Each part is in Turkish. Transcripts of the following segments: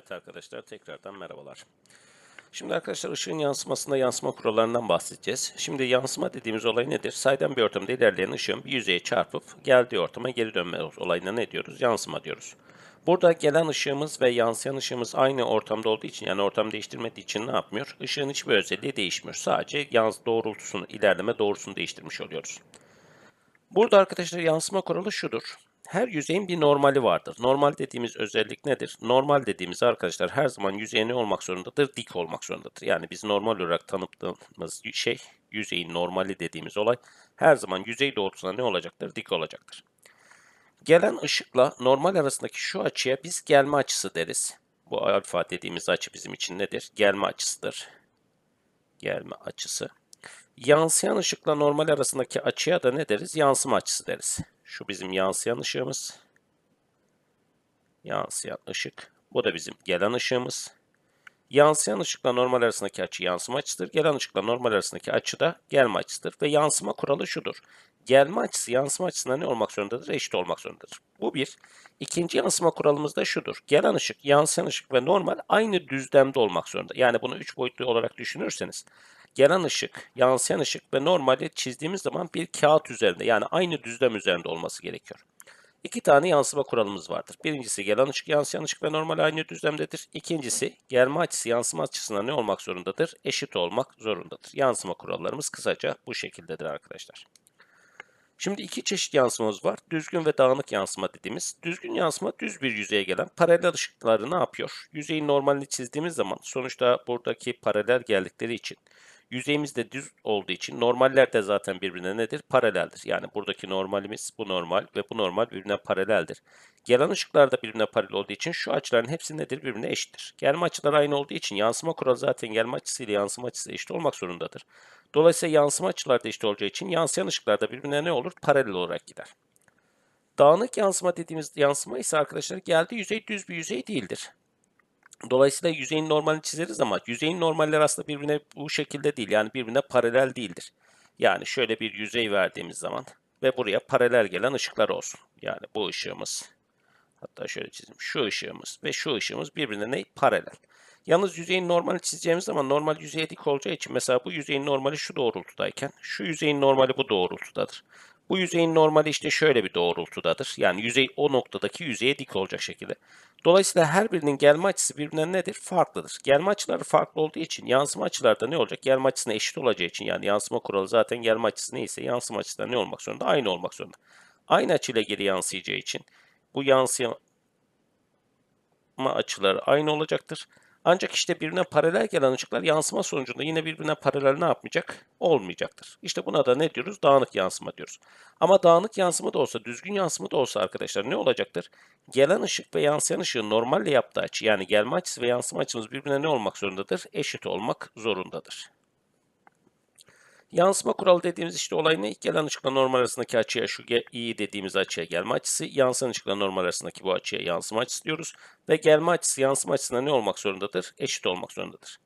Evet arkadaşlar tekrardan merhabalar. Şimdi arkadaşlar ışığın yansımasında yansıma kurallarından bahsedeceğiz. Şimdi yansıma dediğimiz olay nedir? Saydam bir ortamda ilerleyen ışığın bir yüzeye çarpıp geldiği ortama geri dönme olayına ne diyoruz? Yansıma diyoruz. Burada gelen ışığımız ve yansıyan ışığımız aynı ortamda olduğu için yani ortam değiştirmediği için ne yapmıyor? Işığın hiçbir özelliği değişmiyor. Sadece yans doğrultusunu, ilerleme doğrusunu değiştirmiş oluyoruz. Burada arkadaşlar yansıma kuralı şudur. Her yüzeyin bir normali vardır. Normal dediğimiz özellik nedir? Normal dediğimiz arkadaşlar her zaman yüzeye ne olmak zorundadır? Dik olmak zorundadır. Yani biz normal olarak tanıttığımız şey, yüzeyin normali dediğimiz olay her zaman yüzey doğrultusuna ne olacaktır? Dik olacaktır. Gelen ışıkla normal arasındaki şu açıya biz gelme açısı deriz. Bu alfa dediğimiz açı bizim için nedir? Gelme açısıdır. Gelme açısı. Yansıyan ışıkla normal arasındaki açıya da ne deriz? Yansıma açısı deriz. Şu bizim yansıyan ışığımız. Yansıyan ışık. Bu da bizim gelen ışığımız. Yansıyan ışıkla normal arasındaki açı yansıma açısıdır. Gelen ışıkla normal arasındaki açı da gelme açısıdır. Ve yansıma kuralı şudur. Gelme açısı yansıma açısına ne olmak zorundadır? Eşit olmak zorundadır. Bu bir. İkinci yansıma kuralımız da şudur. Gelen ışık, yansıyan ışık ve normal aynı düzlemde olmak zorunda. Yani bunu üç boyutlu olarak düşünürseniz gelen ışık, yansıyan ışık ve normali çizdiğimiz zaman bir kağıt üzerinde yani aynı düzlem üzerinde olması gerekiyor. İki tane yansıma kuralımız vardır. Birincisi gelen ışık, yansıyan ışık ve normal aynı düzlemdedir. İkincisi gelme açısı, yansıma açısına ne olmak zorundadır? Eşit olmak zorundadır. Yansıma kurallarımız kısaca bu şekildedir arkadaşlar. Şimdi iki çeşit yansımamız var. Düzgün ve dağınık yansıma dediğimiz. Düzgün yansıma düz bir yüzeye gelen paralel ışıkları ne yapıyor? Yüzeyin normalini çizdiğimiz zaman sonuçta buradaki paralel geldikleri için yüzeyimiz de düz olduğu için normaller de zaten birbirine nedir? Paraleldir. Yani buradaki normalimiz bu normal ve bu normal birbirine paraleldir. Gelen ışıklar da birbirine paralel olduğu için şu açıların hepsi nedir? Birbirine eşittir. Gelme açıları aynı olduğu için yansıma kuralı zaten gelme açısı ile yansıma açısı eşit olmak zorundadır. Dolayısıyla yansıma açıları da eşit olacağı için yansıyan ışıklar da birbirine ne olur? Paralel olarak gider. Dağınık yansıma dediğimiz yansıma ise arkadaşlar geldiği yüzey düz bir yüzey değildir. Dolayısıyla yüzeyin normalini çizeriz ama yüzeyin normalleri aslında birbirine bu şekilde değil. Yani birbirine paralel değildir. Yani şöyle bir yüzey verdiğimiz zaman ve buraya paralel gelen ışıklar olsun. Yani bu ışığımız hatta şöyle çizeyim. Şu ışığımız ve şu ışığımız birbirine ne? Paralel. Yalnız yüzeyin normali çizeceğimiz zaman normal yüzeye dik olacağı için mesela bu yüzeyin normali şu doğrultudayken şu yüzeyin normali bu doğrultudadır. Bu yüzeyin normali işte şöyle bir doğrultudadır. Yani yüzey o noktadaki yüzeye dik olacak şekilde. Dolayısıyla her birinin gelme açısı birbirinden nedir? Farklıdır. Gelme açıları farklı olduğu için yansıma açıları da ne olacak? Gelme açısına eşit olacağı için yani yansıma kuralı zaten gelme açısı neyse yansıma açısı da ne olmak zorunda? Aynı olmak zorunda. Aynı açıyla geri yansıyacağı için bu yansıma açıları aynı olacaktır. Ancak işte birbirine paralel gelen ışıklar yansıma sonucunda yine birbirine paralel ne yapmayacak? Olmayacaktır. İşte buna da ne diyoruz? Dağınık yansıma diyoruz. Ama dağınık yansıma da olsa, düzgün yansıma da olsa arkadaşlar ne olacaktır? Gelen ışık ve yansıyan ışığın normalle yaptığı açı yani gelme açısı ve yansıma açımız birbirine ne olmak zorundadır? Eşit olmak zorundadır. Yansıma kuralı dediğimiz işte olay ne? Gelen ışıkla normal arasındaki açıya şu i dediğimiz açıya gelme açısı, yansıyan ışıkla normal arasındaki bu açıya yansıma açısı diyoruz. Ve gelme açısı yansıma açısına ne olmak zorundadır? Eşit olmak zorundadır.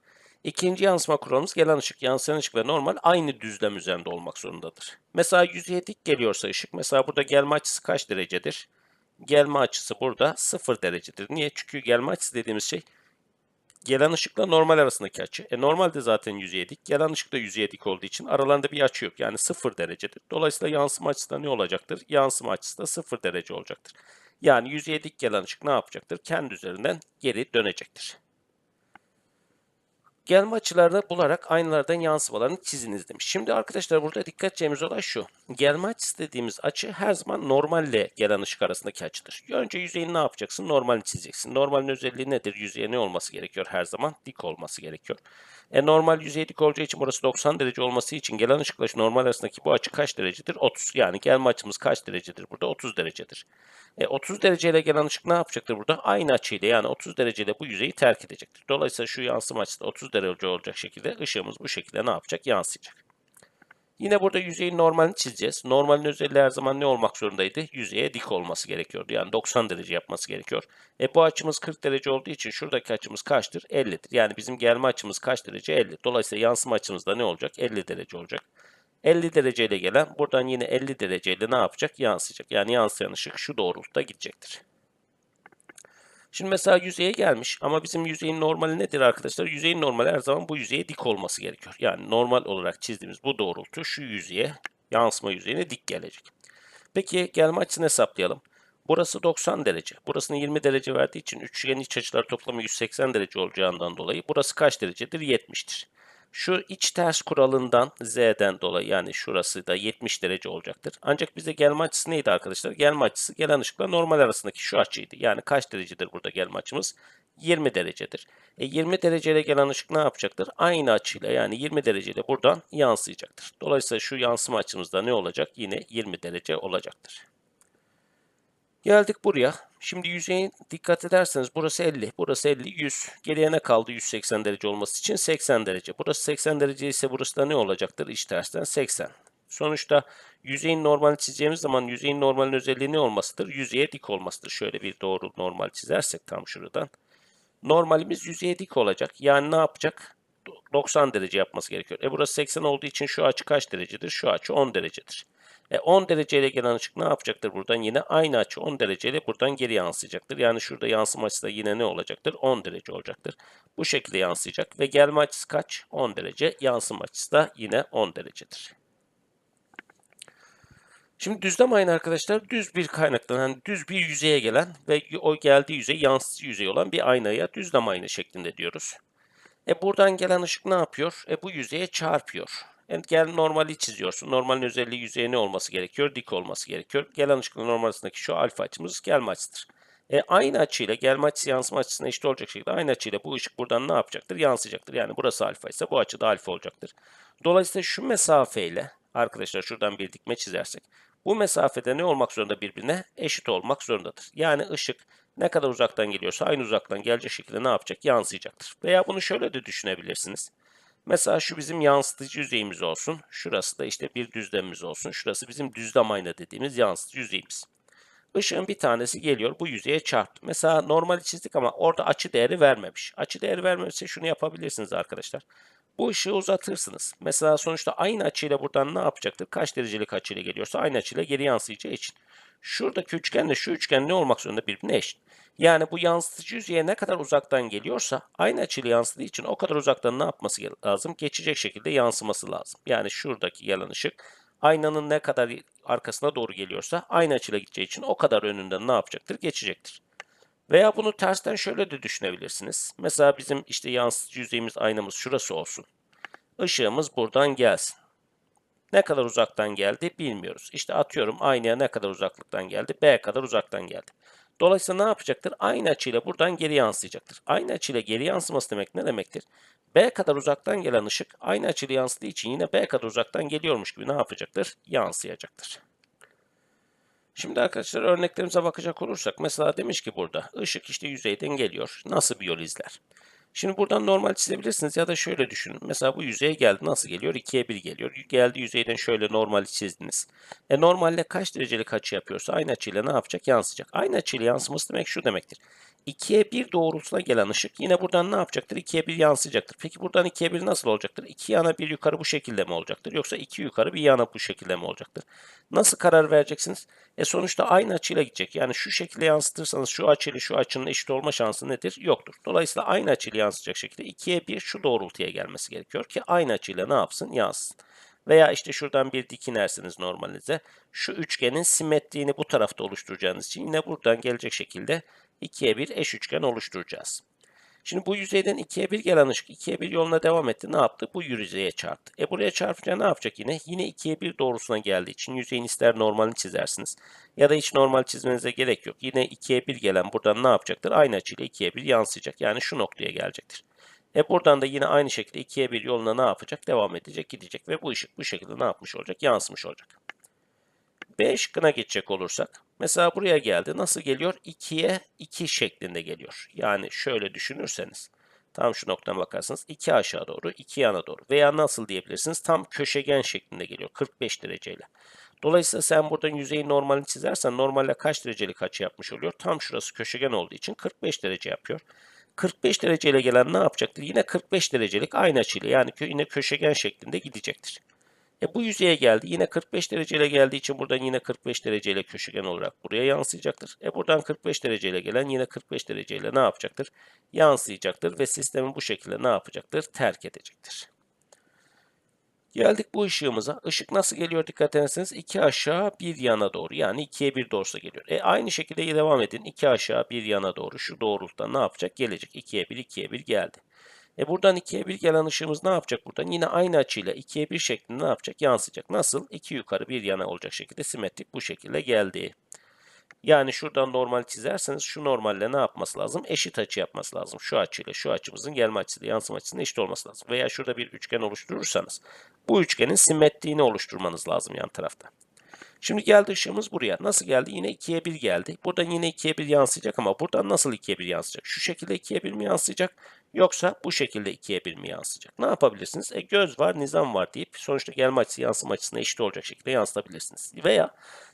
İkinci yansıma kuralımız gelen ışık, yansıyan ışık ve normal aynı düzlem üzerinde olmak zorundadır. Mesela yüzeye dik geliyorsa ışık, mesela burada gelme açısı kaç derecedir? Gelme açısı burada 0 derecedir. Niye? Çünkü gelme açısı dediğimiz şey gelen ışıkla normal arasındaki açı. E normalde zaten yüzeye dik. Gelen ışık da yüzeye dik olduğu için aralarında bir açı yok. Yani 0 derecedir. Dolayısıyla yansıma açısı da ne olacaktır? Yansıma açısı da 0 derece olacaktır. Yani yüzeye dik gelen ışık ne yapacaktır? Kendi üzerinden geri dönecektir. Gelme açılarını bularak aynalardan yansımalarını çiziniz demiş. Şimdi arkadaşlar burada dikkat edeceğimiz olay şu. Gelme açısı dediğimiz açı her zaman normalle gelen ışık arasındaki açıdır. Önce yüzeyin ne yapacaksın? Normalini çizeceksin. Normalin özelliği nedir? Yüzeye ne olması gerekiyor? Her zaman dik olması gerekiyor. E normal yüzeye dik olacağı için burası 90 derece olması için gelen ışıkla normal arasındaki bu açı kaç derecedir? 30. Yani gelme açımız kaç derecedir? Burada 30 derecedir. E 30 dereceyle gelen ışık ne yapacaktır burada? Aynı açıyla yani 30 dereceyle bu yüzeyi terk edecektir. Dolayısıyla şu yansıma açısı da 30 derece olacak şekilde ışığımız bu şekilde ne yapacak? Yansıyacak. Yine burada yüzeyin normalini çizeceğiz. Normalin özelliği her zaman ne olmak zorundaydı? Yüzeye dik olması gerekiyordu. Yani 90 derece yapması gerekiyor. E bu açımız 40 derece olduğu için şuradaki açımız kaçtır? 50'dir. Yani bizim gelme açımız kaç derece? 50. Dolayısıyla yansıma açımız da ne olacak? 50 derece olacak. 50 dereceyle gelen buradan yine 50 dereceyle ne yapacak? Yansıyacak. Yani yansıyan ışık şu doğrultuda gidecektir. Şimdi mesela yüzeye gelmiş ama bizim yüzeyin normali nedir arkadaşlar? Yüzeyin normali her zaman bu yüzeye dik olması gerekiyor. Yani normal olarak çizdiğimiz bu doğrultu şu yüzeye, yansıma yüzeyine dik gelecek. Peki gelme açısını hesaplayalım. Burası 90 derece. Burasını 20 derece verdiği için üçgenin iç açılar toplamı 180 derece olacağından dolayı burası kaç derecedir? 70'tir. Şu iç ters kuralından z'den dolayı yani şurası da 70 derece olacaktır. Ancak bize gelme açısı neydi arkadaşlar? Gelme açısı gelen ışıkla normal arasındaki şu açıydı. Yani kaç derecedir burada gelme açımız? 20 derecedir. E 20 dereceyle gelen ışık ne yapacaktır? Aynı açıyla yani 20 dereceyle buradan yansıyacaktır. Dolayısıyla şu yansıma açımızda ne olacak? Yine 20 derece olacaktır. Geldik buraya. Şimdi yüzeyin dikkat ederseniz burası 50, burası 50, 100. Geriye ne kaldı 180 derece olması için? 80 derece. Burası 80 derece ise burası da ne olacaktır? İç tersten 80. Sonuçta yüzeyin normali çizeceğimiz zaman yüzeyin normalin özelliği ne olmasıdır? Yüzeye dik olmasıdır. Şöyle bir doğru normal çizersek tam şuradan. Normalimiz yüzeye dik olacak. Yani ne yapacak? 90 derece yapması gerekiyor. E burası 80 olduğu için şu açı kaç derecedir? Şu açı 10 derecedir. E 10 dereceyle gelen ışık ne yapacaktır buradan? Yine aynı açı 10 dereceyle buradan geri yansıyacaktır. Yani şurada yansıma açısı da yine ne olacaktır? 10 derece olacaktır. Bu şekilde yansıyacak ve gelme açısı kaç? 10 derece. Yansıma açısı da yine 10 derecedir. Şimdi düzlemeyin arkadaşlar düz bir kaynaktan hani düz bir yüzeye gelen ve o geldiği yüzey yansıtıcı yüzey olan bir aynaya düzleme ayna şeklinde diyoruz. E buradan gelen ışık ne yapıyor? E bu yüzeye çarpıyor. Gel normali çiziyorsun. Normalin özelliği yüzeye ne olması gerekiyor? Dik olması gerekiyor. Gelen ışıkla normal şu alfa açımız gelme açısıdır. E, aynı açıyla gelme açısı yansıma açısına eşit olacak şekilde aynı açıyla bu ışık buradan ne yapacaktır? Yansıyacaktır. Yani burası alfa ise bu açı da alfa olacaktır. Dolayısıyla şu mesafeyle arkadaşlar şuradan bir dikme çizersek bu mesafede ne olmak zorunda birbirine? Eşit olmak zorundadır. Yani ışık ne kadar uzaktan geliyorsa aynı uzaktan gelecek şekilde ne yapacak? Yansıyacaktır. Veya bunu şöyle de düşünebilirsiniz. Mesela şu bizim yansıtıcı yüzeyimiz olsun. Şurası da işte bir düzlemimiz olsun. Şurası bizim düzlem ayna dediğimiz yansıtıcı yüzeyimiz. Işığın bir tanesi geliyor bu yüzeye çarptı. Mesela normali çizdik ama orada açı değeri vermemiş. Açı değeri vermemişse şunu yapabilirsiniz arkadaşlar. Bu ışığı uzatırsınız. Mesela sonuçta aynı açıyla buradan ne yapacaktır? Kaç derecelik açıyla geliyorsa aynı açıyla geri yansıyacağı için. Şuradaki üçgenle şu üçgen ne olmak zorunda birbirine eşit. Yani bu yansıtıcı yüzeye ne kadar uzaktan geliyorsa aynı açıyla yansıdığı için o kadar uzaktan ne yapması lazım? Geçecek şekilde yansıması lazım. Yani şuradaki gelen ışık aynanın ne kadar arkasına doğru geliyorsa aynı açıyla gideceği için o kadar önünden ne yapacaktır? Geçecektir. Veya bunu tersten şöyle de düşünebilirsiniz. Mesela bizim işte yansıtıcı yüzeyimiz aynamız şurası olsun. Işığımız buradan gelsin. Ne kadar uzaktan geldi bilmiyoruz. İşte atıyorum aynaya ne kadar uzaklıktan geldi? B kadar uzaktan geldi. Dolayısıyla ne yapacaktır? Aynı açıyla buradan geri yansıyacaktır. Aynı açıyla geri yansıması demek ne demektir? B kadar uzaktan gelen ışık aynı açıyla yansıdığı için yine B kadar uzaktan geliyormuş gibi ne yapacaktır? Yansıyacaktır. Şimdi arkadaşlar örneklerimize bakacak olursak mesela demiş ki burada ışık işte yüzeyden geliyor. Nasıl bir yol izler? Şimdi buradan normal çizebilirsiniz ya da şöyle düşünün. Mesela bu yüzeye geldi. Nasıl geliyor? 2'ye 1 geliyor. Geldi yüzeyden şöyle normal çizdiniz. E normalde kaç derecelik açı yapıyorsa aynı açıyla ne yapacak? Yansıyacak. Aynı açıyla yansıması demek şu demektir. 2'ye 1 doğrultusuna gelen ışık yine buradan ne yapacaktır? 2'ye 1 yansıyacaktır. Peki buradan 2'ye 1 nasıl olacaktır? 2 yana 1 yukarı bu şekilde mi olacaktır? Yoksa 2 yukarı bir yana bu şekilde mi olacaktır? Nasıl karar vereceksiniz? E sonuçta aynı açıyla gidecek. Yani şu şekilde yansıtırsanız şu açıyla şu açının eşit olma şansı nedir? Yoktur. Dolayısıyla aynı açıyla yansıyacak şekilde 2'ye 1 şu doğrultuya gelmesi gerekiyor ki aynı açıyla ne yapsın? Yansısın. Veya işte şuradan bir dik inersiniz normalize. Şu üçgenin simetriğini bu tarafta oluşturacağınız için yine buradan gelecek şekilde 2'ye 1 eş üçgen oluşturacağız. Şimdi bu yüzeyden 2'ye 1 gelen ışık 2'ye 1 yoluna devam etti. Ne yaptı? Bu yüzeye çarptı. E buraya çarpınca ne yapacak yine? Yine 2'ye 1 doğrusuna geldiği için yüzeyin ister normalini çizersiniz. Ya da hiç normal çizmenize gerek yok. Yine 2'ye 1 gelen buradan ne yapacaktır? Aynı açıyla 2'ye 1 yansıyacak. Yani şu noktaya gelecektir. E buradan da yine aynı şekilde 2'ye 1 yoluna ne yapacak? Devam edecek, gidecek ve bu ışık bu şekilde ne yapmış olacak? Yansımış olacak. B şıkkına geçecek olursak. Mesela buraya geldi. Nasıl geliyor? 2'ye 2 şeklinde geliyor. Yani şöyle düşünürseniz. Tam şu noktadan bakarsınız. 2 aşağı doğru, 2 yana doğru. Veya nasıl diyebilirsiniz? Tam köşegen şeklinde geliyor. 45 dereceyle. Dolayısıyla sen buradan yüzeyin normalini çizersen normalde kaç derecelik açı yapmış oluyor? Tam şurası köşegen olduğu için 45 derece yapıyor. 45 dereceyle gelen ne yapacaktır? Yine 45 derecelik aynı açıyla yani yine köşegen şeklinde gidecektir. E bu yüzeye geldi. Yine 45 dereceyle geldiği için buradan yine 45 dereceyle köşegen olarak buraya yansıyacaktır. E buradan 45 dereceyle gelen yine 45 dereceyle ne yapacaktır? Yansıyacaktır ve sistemi bu şekilde ne yapacaktır? Terk edecektir. Geldik bu ışığımıza. Işık nasıl geliyor dikkat ederseniz 2 aşağı 1 yana doğru yani 2'ye 1 doğrusu geliyor. E aynı şekilde devam edin. 2 aşağı 1 yana doğru şu doğrultuda ne yapacak? Gelecek. 2'ye 1 2'ye 1 geldi. E buradan 2'ye 1 gelen ışığımız ne yapacak buradan? Yine aynı açıyla 2'ye 1 şeklinde ne yapacak? Yansıyacak. Nasıl? 2 yukarı 1 yana olacak şekilde simetrik bu şekilde geldi. Yani şuradan normal çizerseniz şu normalle ne yapması lazım? Eşit açı yapması lazım. Şu açıyla şu açımızın gelme açısıyla yansıma açısının eşit olması lazım. Veya şurada bir üçgen oluşturursanız bu üçgenin simetriğini oluşturmanız lazım yan tarafta. Şimdi geldi ışığımız buraya. Nasıl geldi? Yine 2'ye 1 geldi. Buradan yine 2'ye 1 yansıyacak ama buradan nasıl 2'ye 1 yansıyacak? Şu şekilde 2'ye 1 mi yansıyacak? Yoksa bu şekilde 2'ye 1 mi yansıyacak? Ne yapabilirsiniz? E göz var, nizam var deyip sonuçta gelme açısı yansıma açısına eşit olacak şekilde yansıtabilirsiniz. Veya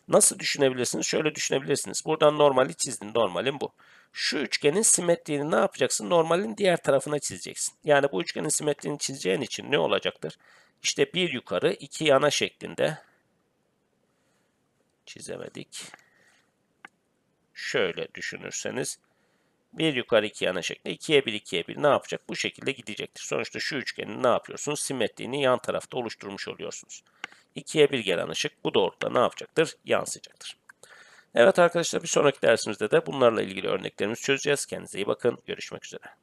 nasıl düşünebilirsiniz? Şöyle düşünebilirsiniz. Buradan normali çizdin. Normalin bu. Şu üçgenin simetriğini ne yapacaksın? Normalin diğer tarafına çizeceksin. Yani bu üçgenin simetriğini çizeceğin için ne olacaktır? İşte bir yukarı iki yana şeklinde çizemedik. Şöyle düşünürseniz bir yukarı iki yana şeklinde 2'ye 1 2'ye 1 ne yapacak? Bu şekilde gidecektir. Sonuçta şu üçgenin ne yapıyorsunuz? Simetriğini yan tarafta oluşturmuş oluyorsunuz. 2'ye 1 gelen ışık bu doğrultuda ne yapacaktır? Yansıyacaktır. Evet arkadaşlar bir sonraki dersimizde de bunlarla ilgili örneklerimizi çözeceğiz. Kendinize iyi bakın. Görüşmek üzere.